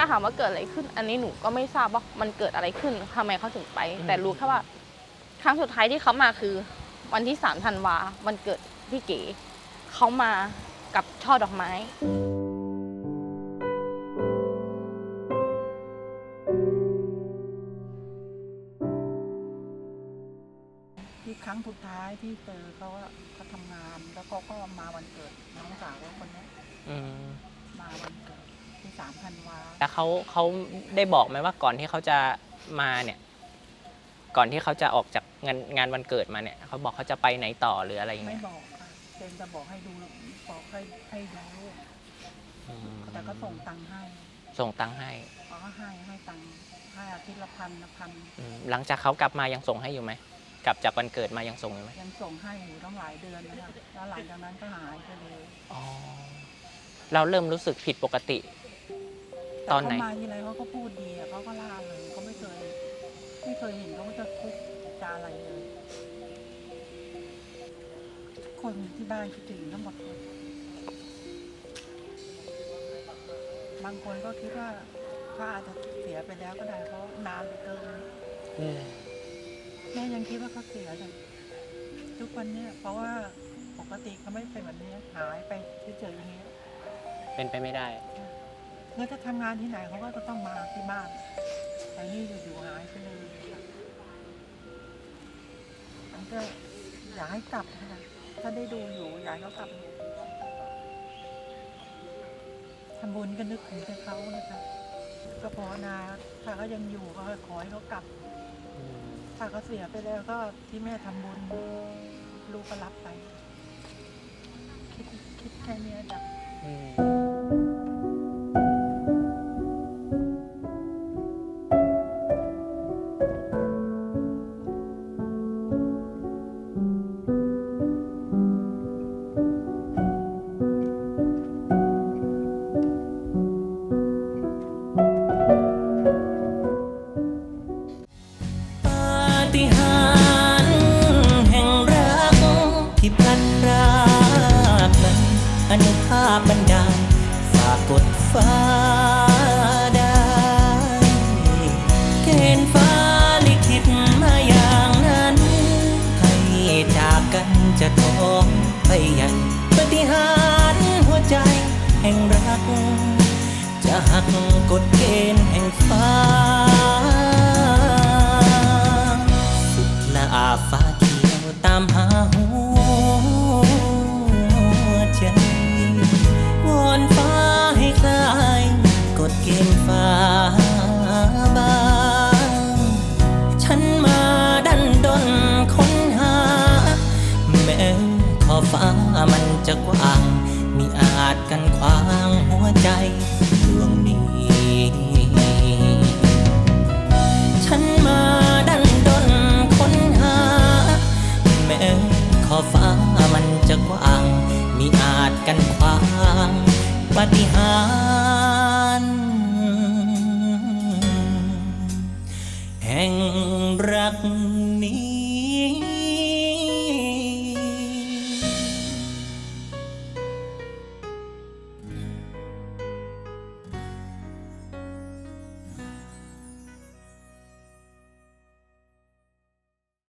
าถามว่าเกิดอะไรขึ้น อันนี้หนูก็ไม่ทราบว่ามันเกิดอะไรขึ้นทำไมเขาถึงไป แต่รู้แค่ว่า ครั้งสุดท้ายที่เขามาคือ วันที่สามธันวาวันเกิดพี่เก๋เขามากับช่อดอกไม้ ที่ครั้งสุดท้ายที่เจอเขาอะเขาทำงาน แล้วเขาก็มาวันเกิดน้องสาวคนเนี้ยอืมมาวันเกิด ที่สามธันวาแล้วเขาเขาได้บอกไหมว่าก่อนที่เขาจะมาเนี่ย ก่อนที่เขาจะออกจากงานงานวันเกิดมาเนี่ยเขาบอกเขาจะไปไหนต่อหรืออะไรอย่างไม่เงี้ยบอกค่ะเจนจะบอกให้ดูบอกให้ให้ดูลูกอืมแต่ก็ส่งตังค์ให้ส่งตังค์ให้เขาก็ให้ให้ตังค์ให้อาทิตย์ละพันละพันอืมหลังจากเขากลับมายังส่งให้อยู่ไหมกลับจากวันเกิดมายังส่งอยู่ไหมยังส่งให้อยู่ตั้งหลายเดือนนะคะแล้วหลังจากนั้นก็หายไปเลย อ๋อเราเริ่มรู้สึกผิดปกติ ตอนไหนแต่เขามาทีไรเขาก็พูดดีอะเขาก็ล่าเลยเขาไม่เคย ไม่เคยเห็นเขาจะทุกข์จะอะไรเลยทุกคนที่บ้านคิดถึงทั้งหมดเลยบางคนก็คิดว่าเขาอาจจะเสียไปแล้วก็ได้เพราะนานเหลือเกินอืมแม่ยังคิดว่าเขาเสียเลยทุกวันเนี้ยเพราะว่าปกติเขาไม่เป็นแบบนี้หายไปเฉยๆอย่างนี้ย เป็นไปไม่ได้คื อถ้าทำงานที่ไหนเขาก็จะต้องมาที่บ้านแต่นี่อยู่ๆหายไปเลยมันก็อยากให้กลับนะคะถ้าได้ดูอยู่อยากให้เขากลับทำบุญก็นึกถึงแต่เขานะคะก็ภาวนาถ้าเขายังอยู่ก็ขอให้เขากลับ ถ้าเขาเสียไปแล้วก็ที่แม่ทำบุญลูกก็รับไป คิดคิดแค่เนี้จ้ะ ที่พลันรากนั้นอนุภาพบันดาลฝากกดฟ้าได้เกณฑ์ฟ้าลิขิตมาอย่างนั้น ให้จากกันจะท้องไปใหญ่ปฏิหารหัวใจแห่งรัก จะหักกฎเกณฑ์แห่งฟ้า ฟ้าบาง ฉันมาดันดนค้นหา แม้ขอฟ้ามันจะกว้าง มีอาจกันขวางหัวใจดวงนี้ ฉันมาดันดนค้นหา แม้ขอฟ้ามันจะกว้าง มีอาจกันขวางปฏิหาร